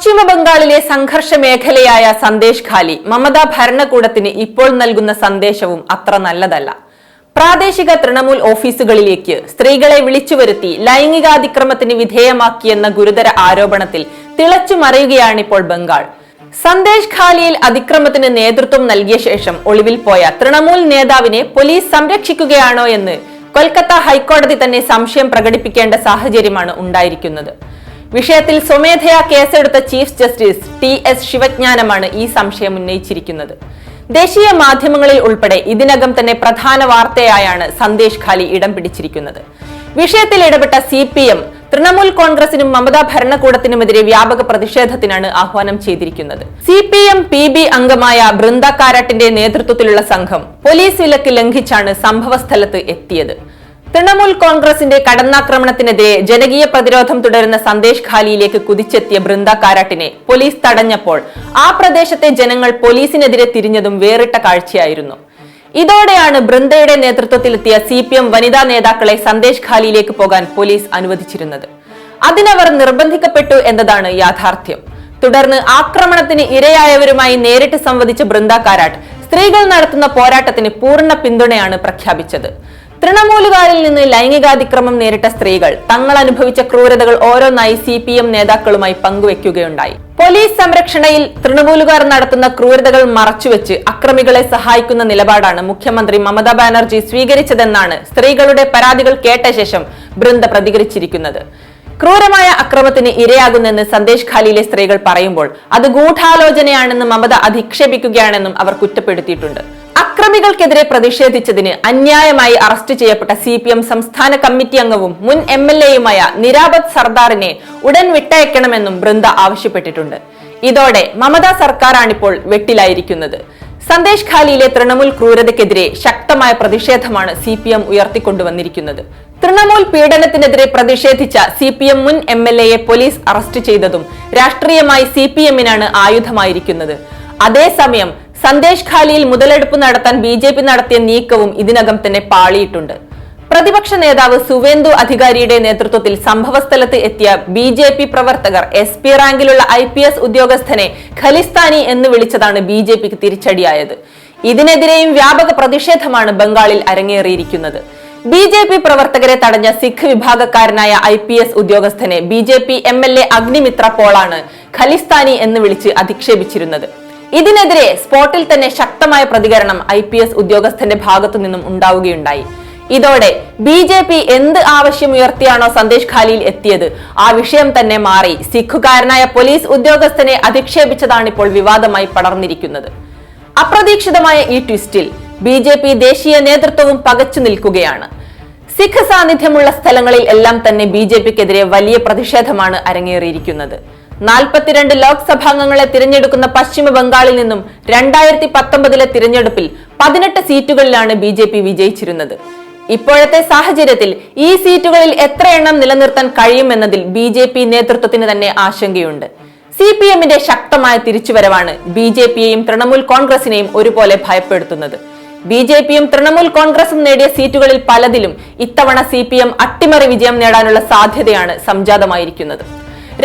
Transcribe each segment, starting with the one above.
പശ്ചിമ ബംഗാളിലെ സംഘർഷ മേഖലയായ സന്ദേശ് ഖാലി മമതാ ഭരണകൂടത്തിന് ഇപ്പോൾ നൽകുന്ന സന്ദേശവും അത്ര നല്ലതല്ല. പ്രാദേശിക തൃണമൂൽ ഓഫീസുകളിലേക്ക് സ്ത്രീകളെ വിളിച്ചു വരുത്തി ലൈംഗികാതിക്രമത്തിന് വിധേയമാക്കിയെന്ന ഗുരുതര ആരോപണത്തിൽ തിളച്ചു മറിയുകയാണിപ്പോൾ ബംഗാൾ. സന്ദേശ് ഖാലിയിൽ അതിക്രമത്തിന് നേതൃത്വം നൽകിയ ശേഷം ഒളിവിൽ പോയ തൃണമൂൽ നേതാവിനെ പോലീസ് സംരക്ഷിക്കുകയാണോ എന്ന് കൊൽക്കത്ത ഹൈക്കോടതി തന്നെ സംശയം പ്രകടിപ്പിക്കേണ്ട സാഹചര്യമാണ് ഉണ്ടായിരിക്കുന്നത്. വിഷയത്തിൽ സ്വമേധയാ കേസെടുത്ത ചീഫ് ജസ്റ്റിസ് ടി എസ് ശിവജ്ഞാനമാണ് ഈ സംശയം ഉന്നയിച്ചിരിക്കുന്നത്. ദേശീയ മാധ്യമങ്ങളിൽ ഉൾപ്പെടെ ഇതിനകം തന്നെ പ്രധാന വാർത്തയായാണ് സന്ദേശ് ഖാലി ഇടം പിടിച്ചിരിക്കുന്നത്. വിഷയത്തിൽ ഇടപെട്ട സി പി എം തൃണമൂൽ കോൺഗ്രസിനും മമതാ ഭരണകൂടത്തിനുമെതിരെ വ്യാപക പ്രതിഷേധത്തിനാണ് ആഹ്വാനം ചെയ്തിരിക്കുന്നത്. C P M P B അംഗമായ ബൃന്ദ കാരാട്ടിന്റെ നേതൃത്വത്തിലുള്ള സംഘം പോലീസ് വിലക്ക് ലംഘിച്ചാണ് സംഭവ സ്ഥലത്ത് എത്തിയത്. തൃണമൂൽ കോൺഗ്രസിന്റെ കടന്നാക്രമണത്തിനെതിരെ ജനകീയ പ്രതിരോധം തുടരുന്ന സന്ദേശ് ഖാലിയിലേക്ക് കുതിച്ചെത്തിയ ബൃന്ദ കാരാട്ടിനെ പോലീസ് തടഞ്ഞപ്പോൾ ആ പ്രദേശത്തെ ജനങ്ങൾ പോലീസിനെതിരെ തിരിഞ്ഞതും വേറിട്ട കാഴ്ചയായിരുന്നു. ഇതോടെയാണ് ബൃന്ദയുടെ നേതൃത്വത്തിലെത്തിയ സി പി എം വനിതാ നേതാക്കളെ സന്ദേശ് ഖാലിയിലേക്ക് പോകാൻ പോലീസ് അനുവദിച്ചിരുന്നത്. അതിനവർ നിർബന്ധിക്കപ്പെട്ടു എന്നതാണ് യാഥാർത്ഥ്യം. തുടർന്ന് ആക്രമണത്തിന് ഇരയായവരുമായി നേരിട്ട് സംവദിച്ച ബൃന്ദ കാരാട്ട് സ്ത്രീകൾ നടത്തുന്ന പോരാട്ടത്തിന് പൂർണ പിന്തുണയാണ് പ്രഖ്യാപിച്ചത്. തൃണമൂലുകാരിൽ നിന്ന് ലൈംഗികാതിക്രമം നേരിട്ട സ്ത്രീകൾ തങ്ങൾ അനുഭവിച്ച ക്രൂരതകൾ ഓരോന്നായി സി പി എം നേതാക്കളുമായി പങ്കുവെക്കുകയുണ്ടായി. പോലീസ് സംരക്ഷണയിൽ തൃണമൂലുകാർ നടത്തുന്ന ക്രൂരതകൾ മറച്ചുവെച്ച് അക്രമികളെ സഹായിക്കുന്ന നിലപാടാണ് മുഖ്യമന്ത്രി മമതാ ബാനർജി സ്വീകരിച്ചതെന്നാണ് സ്ത്രീകളുടെ പരാതികൾ കേട്ട ശേഷം ബൃന്ദ പ്രതികരിച്ചിരിക്കുന്നത്. ക്രൂരമായ അക്രമത്തിന് ഇരയാകുന്നെന്ന് സന്ദേശ് ഖാലിയിലെ സ്ത്രീകൾ പറയുമ്പോൾ അത് ഗൂഢാലോചനയാണെന്ന് മമത അധിക്ഷേപിക്കുകയാണെന്നും അവർ കുറ്റപ്പെടുത്തിയിട്ടുണ്ട്. അക്രമികൾക്കെതിരെ പ്രതിഷേധിച്ചതിന് അന്യായമായി അറസ്റ്റ് ചെയ്യപ്പെട്ട സി പി എം സംസ്ഥാന കമ്മിറ്റി അംഗവും മുൻ എം എൽ എയുമായ നിരാപത് സർദാറിനെ ഉടൻ വിട്ടയക്കണമെന്നും ബൃന്ദ ആവശ്യപ്പെട്ടിട്ടുണ്ട്. ഇതോടെ മമതാ സർക്കാരാണിപ്പോൾ വെട്ടിലായിരിക്കുന്നത്. സന്ദേശ് ഖാലിയിലെ തൃണമൂൽ ക്രൂരതയ്ക്കെതിരെ ശക്തമായ പ്രതിഷേധമാണ് സി പി എം ഉയർത്തിക്കൊണ്ടുവന്നിരിക്കുന്നത്. തൃണമൂൽ പീഡനത്തിനെതിരെ പ്രതിഷേധിച്ച സി പി എം മുൻ എം എൽ എയെ പോലീസ് അറസ്റ്റ് ചെയ്തതും രാഷ്ട്രീയമായി സി പി എമ്മിനാണ് ആയുധമായിരിക്കുന്നത്. അതേസമയം സന്ദേശ് ഖാലിയിൽ മുതലെടുപ്പ് നടത്താൻ ബി ജെ പി നടത്തിയ നീക്കവും ഇതിനകം തന്നെ പാളിയിട്ടുണ്ട്. പ്രതിപക്ഷ നേതാവ് സുവേന്ദു അധികാരിയുടെ നേതൃത്വത്തിൽ സംഭവസ്ഥലത്ത് എത്തിയ ബി ജെ പി പ്രവർത്തകർ എസ് പി റാങ്കിലുള്ള ഐ പി എസ് ഉദ്യോഗസ്ഥനെ ഖലിസ്ഥാനി എന്ന് വിളിച്ചതാണ് ബി ജെ പിക്ക് തിരിച്ചടിയായത്. ഇതിനെതിരെയും വ്യാപക പ്രതിഷേധമാണ് ബംഗാളിൽ അരങ്ങേറിയിരിക്കുന്നത്. ബി ജെ പി പ്രവർത്തകരെ തടഞ്ഞ സിഖ് വിഭാഗക്കാരനായ ഐ പി എസ് ഉദ്യോഗസ്ഥനെ B J P M L A Agnimitra പോളാണ് Khalistani എന്ന് വിളിച്ച് അധിക്ഷേപിച്ചിരുന്നത്. ഇതിനെതിരെ സ്പോട്ടിൽ തന്നെ ശക്തമായ പ്രതികരണം ഐ പി എസ് ഉദ്യോഗസ്ഥന്റെ ഭാഗത്തു നിന്നും ഉണ്ടാവുകയുണ്ടായി. ഇതോടെ ബി ജെ പി എന്ത് ആവശ്യമുയർത്തിയാണോ സന്ദേശ് ഖാലിയിൽ എത്തിയത്? ആ വിഷയം തന്നെ മാറി സിഖുകാരനായ പോലീസ് ഉദ്യോഗസ്ഥനെ അധിക്ഷേപിച്ചതാണ് ഇപ്പോൾ വിവാദമായി പടർന്നിരിക്കുന്നത്. അപ്രതീക്ഷിതമായ ഈ ട്വിസ്റ്റിൽ ബി ജെ പി ദേശീയ നേതൃത്വവും പകച്ചു നിൽക്കുകയാണ്. സിഖ് സാന്നിധ്യമുള്ള സ്ഥലങ്ങളിൽ എല്ലാം തന്നെ ബി ജെ പിക്കെതിരെ വലിയ പ്രതിഷേധമാണ് അരങ്ങേറിയിരിക്കുന്നത്. നാൽപ്പത്തിരണ്ട് ലോക്സഭാംഗങ്ങളെ തിരഞ്ഞെടുക്കുന്ന പശ്ചിമ ബംഗാളിൽ നിന്നും രണ്ടായിരത്തി പത്തൊമ്പതിലെ തിരഞ്ഞെടുപ്പിൽ പതിനെട്ട് സീറ്റുകളിലാണ് ബി ജെ പി വിജയിച്ചിരുന്നത്. ഇപ്പോഴത്തെ സാഹചര്യത്തിൽ ഈ സീറ്റുകളിൽ എത്ര എണ്ണം നിലനിർത്താൻ കഴിയുമെന്നതിൽ ബി ജെ പി നേതൃത്വത്തിന് തന്നെ ആശങ്കയുണ്ട്. സി പി എമ്മിന്റെ ശക്തമായ തിരിച്ചുവരവാണ് ബി ജെ പിയെയും തൃണമൂൽ കോൺഗ്രസിനെയും ഒരുപോലെ ഭയപ്പെടുത്തുന്നത്. ബി ജെ പിയും തൃണമൂൽ കോൺഗ്രസും നേടിയ സീറ്റുകളിൽ പലതിലും ഇത്തവണ സി പി എം അട്ടിമറി വിജയം നേടാനുള്ള സാധ്യതയാണ് സംജാതമായിരിക്കുന്നത്.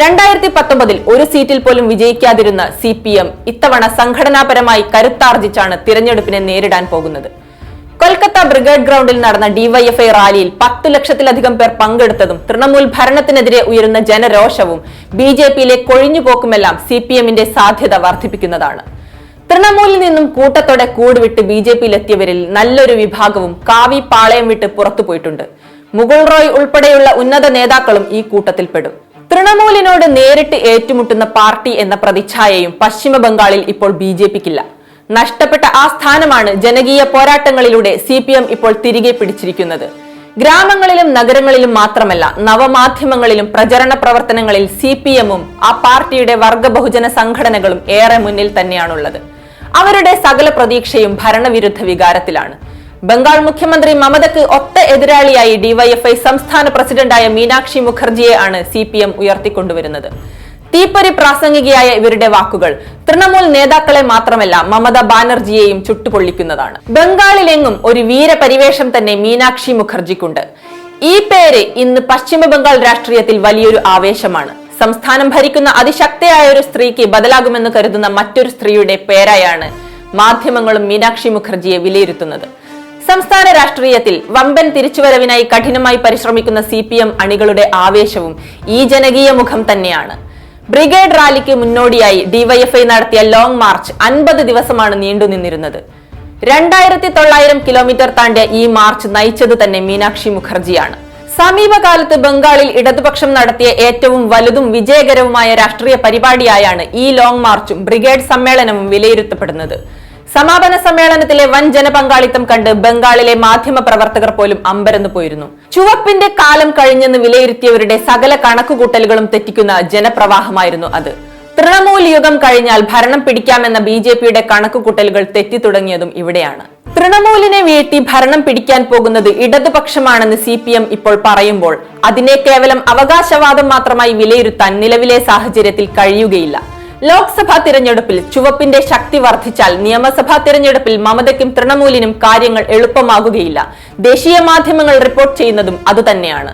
രണ്ടായിരത്തി പത്തൊമ്പതിൽ ഒരു സീറ്റിൽ പോലും വിജയിക്കാതിരുന്ന സി പി എം ഇത്തവണ സംഘടനാപരമായി കരുത്താർജിച്ചാണ് തിരഞ്ഞെടുപ്പിനെ നേരിടാൻ പോകുന്നത്. കൊൽക്കത്ത ബ്രിഗേഡ് ഗ്രൗണ്ടിൽ നടന്ന ഡിവൈഎഫ്ഐ റാലിയിൽ പത്ത് ലക്ഷത്തിലധികം പേർ പങ്കെടുത്തതും തൃണമൂൽ ഭരണത്തിനെതിരെ ഉയരുന്ന ജനരോഷവും ബി ജെ പിയിലെ കൊഴിഞ്ഞുപോക്കുമെല്ലാം സി പി എമ്മിന്റെ സാധ്യത വർദ്ധിപ്പിക്കുന്നതാണ്. തൃണമൂലിൽ നിന്നും കൂട്ടത്തോടെ കൂടുവിട്ട് ബി ജെ പിയിലെത്തിയവരിൽ നല്ലൊരു വിഭാഗവും കാവി പാളയം വിട്ട് പുറത്തുപോയിട്ടുണ്ട്. മുകുൾ റോയ് ഉൾപ്പെടെയുള്ള ഉന്നത നേതാക്കളും ഈ കൂട്ടത്തിൽപ്പെടും. തൃണമൂലിനോട് നേരിട്ട് ഏറ്റുമുട്ടുന്ന പാർട്ടി എന്ന പ്രതിച്ഛായയും പശ്ചിമ ബംഗാളിൽ ഇപ്പോൾ ബി ജെ പിക്കില്ല. നഷ്ടപ്പെട്ട ആ സ്ഥാനമാണ് ജനകീയ പോരാട്ടങ്ങളിലൂടെ സി പി എം ഇപ്പോൾ തിരികെ പിടിച്ചിരിക്കുന്നത്. ഗ്രാമങ്ങളിലും നഗരങ്ങളിലും മാത്രമല്ല നവമാധ്യമങ്ങളിലും പ്രചരണ പ്രവർത്തനങ്ങളിൽ സി പി എമ്മും ആ പാർട്ടിയുടെ വർഗ ബഹുജന സംഘടനകളും ഏറെ മുന്നിൽ തന്നെയാണുള്ളത്. അവരുടെ സകല പ്രതീക്ഷയും ഭരണവിരുദ്ധ വികാരത്തിലാണ്. ബംഗാൾ മുഖ്യമന്ത്രി മമതയ്ക്ക് ഒത്ത എതിരാളിയായി ഡിവൈഎഫ്ഐ സംസ്ഥാന പ്രസിഡന്റായ മീനാക്ഷി മുഖർജിയെ ആണ് സി പി എം ഉയർത്തിക്കൊണ്ടുവരുന്നത്. തീപ്പൊരി പ്രാസംഗികയായ ഇവരുടെ വാക്കുകൾ തൃണമൂൽ നേതാക്കളെ മാത്രമല്ല മമത ബാനർജിയെയും ചുട്ടുപൊള്ളിക്കുന്നതാണ്. ബംഗാളിലെങ്ങും ഒരു വീരപരിവേഷം തന്നെ മീനാക്ഷി മുഖർജിക്കുണ്ട്. ഈ പേര് ഇന്ന് പശ്ചിമ ബംഗാൾ രാഷ്ട്രീയത്തിൽ വലിയൊരു ആവേശമാണ്. സംസ്ഥാനം ഭരിക്കുന്ന അതിശക്തയായ ഒരു സ്ത്രീക്ക് ബദലാകുമെന്ന് കരുതുന്ന മറ്റൊരു സ്ത്രീയുടെ പേരായാണ് മാധ്യമങ്ങളും മീനാക്ഷി മുഖർജിയെ വിലയിരുത്തുന്നത്. സംസ്ഥാന രാഷ്ട്രീയത്തിൽ വമ്പൻ തിരിച്ചുവരവിനായി കഠിനമായി പരിശ്രമിക്കുന്ന സി പി എം അണികളുടെ ആവേശവും ഈ ജനകീയ മുഖം തന്നെയാണ്. ബ്രിഗേഡ് റാലിക്ക് മുന്നോടിയായി ഡിവൈഎഫ്ഐ നടത്തിയ ലോങ് മാർച്ച് അൻപത് ദിവസമാണ് നീണ്ടുനിന്നിരുന്നത് രണ്ടായിരത്തി തൊള്ളായിരം കിലോമീറ്റർ താണ്ടിയ ഈ മാർച്ച് നയിച്ചത് തന്നെ മീനാക്ഷി മുഖർജിയാണ്. സമീപകാലത്ത് ബംഗാളിൽ ഇടതുപക്ഷം നടത്തിയ ഏറ്റവും വലുതും വിജയകരവുമായ രാഷ്ട്രീയ പരിപാടിയായാണ് ഈ ലോങ് മാർച്ചും ബ്രിഗേഡ് സമ്മേളനവും വിലയിരുത്തപ്പെടുന്നത്. സമാപന സമ്മേളനത്തിലെ വൻ ജനപങ്കാളിത്തം കണ്ട് ബംഗാളിലെ മാധ്യമ പ്രവർത്തകർ പോലും അമ്പരന്നു പോയിരുന്നു. ചുവപ്പിന്റെ കാലം കഴിഞ്ഞെന്ന് വിലയിരുത്തിയവരുടെ സകല കണക്കുകൂട്ടലുകളും തെറ്റിക്കുന്ന ജനപ്രവാഹമായിരുന്നു അത്. തൃണമൂൽ യുഗം കഴിഞ്ഞാൽ ഭരണം പിടിക്കാമെന്ന ബി ജെ പിയുടെ കണക്കുകൂട്ടലുകൾ തെറ്റിത്തുടങ്ങിയതും ഇവിടെയാണ്. തൃണമൂലിനെ വീഴ്ത്തി ഭരണം പിടിക്കാൻ പോകുന്നത് ഇടതുപക്ഷമാണെന്ന് സി പി എം ഇപ്പോൾ പറയുമ്പോൾ അതിനെ കേവലം അവകാശവാദം മാത്രമായി വിലയിരുത്താൻ നിലവിലെ സാഹചര്യത്തിൽ കഴിയുകയില്ല. ലോക്സഭാ തിരഞ്ഞെടുപ്പിൽ ചുവപ്പിന്റെ ശക്തി വർദ്ധിച്ചാൽ നിയമസഭാ തിരഞ്ഞെടുപ്പിൽ മമതയ്ക്കും തൃണമൂലിനും കാര്യങ്ങൾ എളുപ്പമാകുകയില്ല. ദേശീയ മാധ്യമങ്ങൾ റിപ്പോർട്ട് ചെയ്യുന്നതും അതുതന്നെയാണ്.